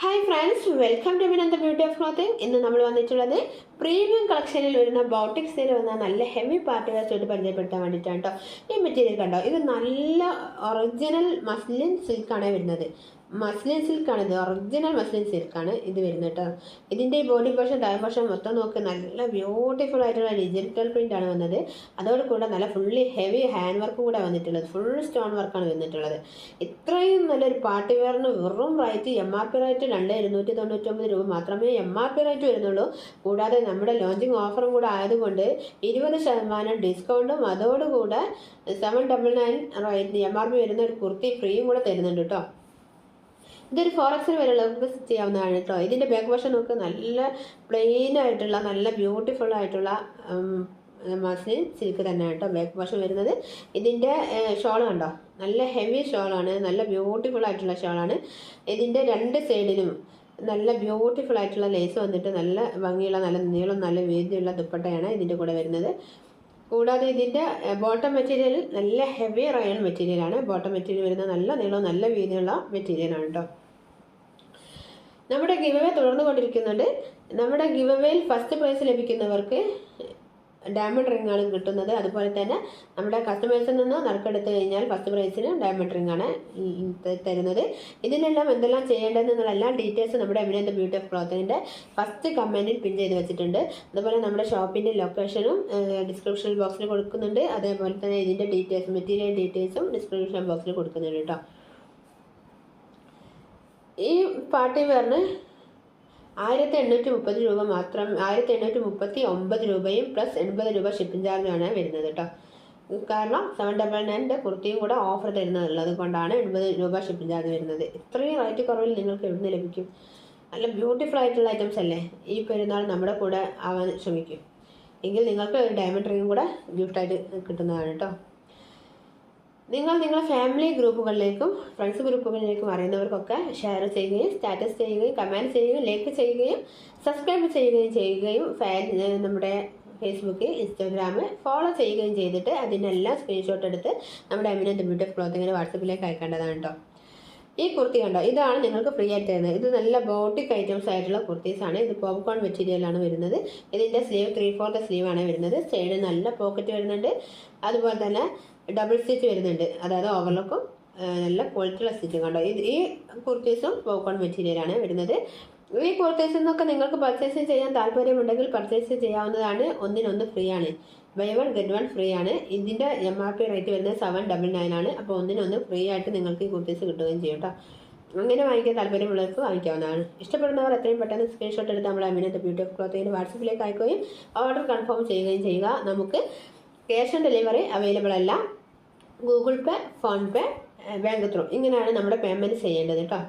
Hi friends welcome to വിനന്ത beauty of clothing ഇന്ന് നമ്മൾ വന്നിട്ടുള്ളത് പ്രീമിയം കളക്ഷനിൽ വരുന്ന ബോട്ടിക്സിൽ വന്ന നല്ല ഹെവി പാർട്ടി വെയർ ആയിട്ട് പരിചയപ്പെടുത്താൻ വേണ്ടിയിട്ടാണ് കേട്ടോ ഈ മെറ്റീരിയൽ കണ്ടോ? ഇത് നല്ല ഒറിജിനൽ മസ്ലിൻ സിൽക്കാണ് വരുന്നത്. മസ്ലിൻ സിൽക്കാണ് ഇത് ഒറിജിനൽ മസ്ലിൻ സിൽക്കാണ് ഇത് വരുന്നത് കേട്ടോ. ഇതിന്റെ ബോഡി പോർഷൻ ഡയ പോർഷൻ മൊത്തം നോക്ക് നല്ല ബ്യൂട്ടിഫുൾ ആയിട്ടുള്ള ഡിജിറ്റൽ പ്രിന്റ് ആണ് വന്നത്. അതോട് കൂടെ നല്ല ഫുള്ളി ഹെവി ഹാൻഡ് വർക്ക് കൂടെ വന്നിട്ടുള്ളത്. ഫുൾ സ്റ്റോൺ വർക്കാണ് വന്നിട്ടുള്ളത്. ഇത്രയും നല്ലൊരു പാർട്ടി വെയറിന് വെറും rate M R P rate രണ്ട് ഇരുന്നൂറ്റി തൊണ്ണൂറ്റൊമ്പത് രൂപ മാത്രമേ എം ആർ പി റേറ്റ് വരുന്നുള്ളൂ. കൂടാതെ നമ്മുടെ ലോഞ്ചിങ് ഓഫറും കൂടെ ആയതുകൊണ്ട് ഇരുപത് ശതമാനം ഡിസ്കൗണ്ടും അതോടുകൂടെ seven double nine rate M R P വരുന്ന ഒരു കുർത്തി ഫ്രീയും കൂടെ തരുന്നുണ്ട് കേട്ടോ. ഇതൊരു ഫോർ ഫോറക്സിന് വരെയുള്ളവർക്ക് ചെയ്യാവുന്നതാണ് കേട്ടോ ഇതിന്റെ ബാക്ക് വശം നമുക്ക് നല്ല പ്ലെയിൻ ആയിട്ടുള്ള നല്ല ബ്യൂട്ടിഫുൾ ആയിട്ടുള്ള മസ്ലിൻ സിൽക്ക് തന്നെ കേട്ടോ ബാക്ക് വശം വരുന്നത്. ഇതിന്റെ ഷോൾ കണ്ടോ? നല്ല ഹെവി ഷോളാണ് നല്ല ബ്യൂട്ടിഫുൾ ആയിട്ടുള്ള ഷോളാണ് ഇതിന്റെ രണ്ട് സൈഡിലും നല്ല ബ്യൂട്ടിഫുൾ ആയിട്ടുള്ള ലേസ് വന്നിട്ട് നല്ല ഭംഗിയുള്ള നല്ല നീളം നല്ല വീതിയുള്ള ദുപ്പട്ടയാണ് ഇതിന്റെ കൂടെ വരുന്നത്. കൂടാതെ ഇതിന്റെ ബോട്ടം മെറ്റീരിയൽ നല്ല ഹെവി റയൺ മെറ്റീരിയലാണ് ബോട്ടം മെറ്റീരിയൽ വരുന്ന നല്ല നീളവും നല്ല വീതിയുള്ള മെറ്റീരിയലാണ് കേട്ടോ നമ്മുടെ ഗിവവേ തുടർന്നു കൊണ്ടിരിക്കുന്നുണ്ട് നമ്മുടെ ഗിവവേയിൽ ഫസ്റ്റ് പ്രൈസ് ലഭിക്കുന്നവർക്ക് ഡയമണ്ട് റിങ്ങാണ് കിട്ടുന്നത്. അതുപോലെ തന്നെ നമ്മുടെ കസ്റ്റമേഴ്സിൽ നിന്ന് നറുക്കെടുത്ത് കഴിഞ്ഞാൽ ഫസ്റ്റ് പ്രൈസിന് ഡയമണ്ട് റിങ്ങാണ് തരുന്നത്. ഇതിനെല്ലാം എന്തെല്ലാം ചെയ്യേണ്ടതെന്നുള്ള എല്ലാ ഡീറ്റെയിൽസ് നമ്മുടെ എമിനന്ത് ബ്യൂട്ടി ഓഫ് ക്ലോത്തിന്റെ ഫസ്റ്റ് കമന്റിൽ പിൻ ചെയ്ത് വെച്ചിട്ടുണ്ട്. അതുപോലെ നമ്മുടെ ഷോപ്പിന്റെ ലൊക്കേഷനും ഡിസ്ക്രിപ്ഷൻ ബോക്സിൽ കൊടുക്കുന്നുണ്ട്. അതേപോലെ തന്നെ ഇതിന്റെ ഡീറ്റെയിൽസ് മെറ്റീരിയൽ ഡീറ്റെയിൽസും ഡിസ്ക്രിപ്ഷൻ ബോക്സിൽ കൊടുക്കുന്നുണ്ട് കേട്ടോ. ഈ പാർട്ടി വെയറിന് ആയിരത്തി എണ്ണൂറ്റി മുപ്പത് രൂപ മാത്രം ആയിരത്തി എണ്ണൂറ്റി മുപ്പത്തി ഒമ്പത് രൂപയും പ്ലസ് എൺപത് രൂപ ഷിപ്പിംഗ് ചാർജുമാണ് വരുന്നത് കേട്ടോ കാരണം സെവൻ ഡബിൾ നയന്റെ കുർത്തിയും കൂടെ ഓഫർ തരുന്നതുള്ളത് കൊണ്ടാണ് എൺപത് രൂപ ഷിപ്പിംഗ് ചാർജ് വരുന്നത്. ഇത്രയും റേറ്റ് കുറവിൽ നിങ്ങൾക്ക് എവിടുന്ന് ലഭിക്കും? നല്ല ബ്യൂട്ടിഫുൾ ആയിട്ടുള്ള ഐറ്റംസ് അല്ലേ? ഈ പെരുന്നാൾ നമ്മുടെ കൂടെ ആവാൻ ശ്രമിക്കും. എങ്കിൽ നിങ്ങൾക്ക് ഒരു ഡയമണ്ട് റിംഗും കൂടെ ഗിഫ്റ്റായിട്ട് കിട്ടുന്നതാണ് കേട്ടോ നിങ്ങൾ നിങ്ങളുടെ ഫാമിലി ഗ്രൂപ്പുകളിലേക്കും ഫ്രണ്ട്സ് ഗ്രൂപ്പുകളിലേക്കും അറിയുന്നവർക്കൊക്കെ ഷെയർ ചെയ്യുകയും സ്റ്റാറ്റസ് ചെയ്യുകയും കമന്റ് ചെയ്യുകയും ലൈക്ക് ചെയ്യുകയും സബ്സ്ക്രൈബ് ചെയ്യുകയും ചെയ്യുകയും നമ്മുടെ ഫേസ്ബുക്ക് ഇൻസ്റ്റാഗ്രാം ഫോളോ ചെയ്യുകയും ചെയ്തിട്ട് അതിനെല്ലാം സ്ക്രീൻഷോട്ട് എടുത്ത് നമ്മുടെ എമിനന്റ് ബ്യൂട്ടി ഓഫ് ക്ലോത്തിങ്ങിന് വാട്സപ്പിലേക്ക് അയക്കേണ്ടതാണ് കേട്ടോ. ഈ കുർത്തി കണ്ടോ? ഇതാണ് നിങ്ങൾക്ക് ഫ്രീ ആയിട്ട് തരുന്നത്. ഇത് നല്ല ബോട്ടിക് ഐറ്റംസ് ആയിട്ടുള്ള കുർത്തീസ് ആണ്. ഇത് പോപ്കോൺ മെറ്റീരിയലാണ് വരുന്നത്. ഇതിന്റെ സ്ലീവ് ത്രീ ഫോർത്ത് സ്ലീവ് ആണ് വരുന്നത്. സൈഡ് നല്ല പോക്കറ്റ് വരുന്നുണ്ട്. അതുപോലെ തന്നെ ഡബിൾ സ്റ്റിച്ച് വരുന്നുണ്ട്. അതായത് ഓവർലോക്കും നല്ല ക്വാളിറ്റിയുള്ള സ്റ്റിച്ചും കണ്ടോ? ഇത് ഈ കുർത്തീസും പോപ്കോൺ മെറ്റീരിയലാണ് വരുന്നത്. ഈ കുർത്തീസിൽ നിന്നൊക്കെ നിങ്ങൾക്ക് പർച്ചേസ് ചെയ്യാൻ താല്പര്യമുണ്ടെങ്കിൽ പർച്ചേസ് ചെയ്യാവുന്നതാണ്. ഒന്നിനൊന്ന് ഫ്രീ ആണ്. Buy one get one free ആണ്. ഇതിന്റെ എം ആർ പി റേറ്റ് വരുന്നത് സെവൻ ഡബിൾ നയൻ ആണ്. അപ്പോൾ ഒന്നിനൊന്ന് ഫ്രീ ആയിട്ട് നിങ്ങൾക്ക് ഈ കുർത്തീസ് കിട്ടുകയും ചെയ്യും കേട്ടോ. അങ്ങനെ വാങ്ങിക്കാൻ താല്പര്യമുള്ളവർക്ക് വാങ്ങിക്കാവുന്നതാണ്. ഇഷ്ടപ്പെടുന്നവർ എത്രയും പെട്ടെന്ന് സ്ക്രീൻഷോട്ട് എടുത്ത് നമ്മുടെ അമിനത്തെ ബ്യൂട്ടി ഓഫ് ക്ലോത്തിൽ വാട്സപ്പിലേക്ക് അയക്കുകയും ഓർഡർ കൺഫേം ചെയ്യുകയും ചെയ്യുക. നമുക്ക് ക്യാഷ് ഓൺ ഡെലിവറി അവൈലബിൾ അല്ല. Google Pay PhonePe bank through ഇങ്ങനെയാണ് നമ്മുടെ പേയ്മെന്റ് ചെയ്യേണ്ടത് കേട്ടോ.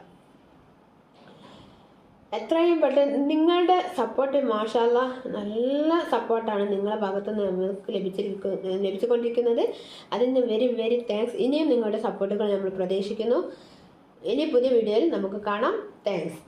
എത്രയും പെട്ടെന്ന് നിങ്ങളുടെ സപ്പോർട്ട് മാഷാല്ല നല്ല സപ്പോർട്ടാണ് നിങ്ങളുടെ ഭാഗത്തുനിന്ന് നമുക്ക് ലഭിച്ചിരിക്കുന്നത് ലഭിച്ചുകൊണ്ടിരിക്കുന്നത്. അതിന് വെരി വെരി താങ്ക്സ് ഇനിയും നിങ്ങളുടെ സപ്പോർട്ടുകൾ നമ്മൾ പ്രതീക്ഷിക്കുന്നു. ഇനി പുതിയ വീഡിയോയിൽ നമുക്ക് കാണാം. താങ്ക്സ്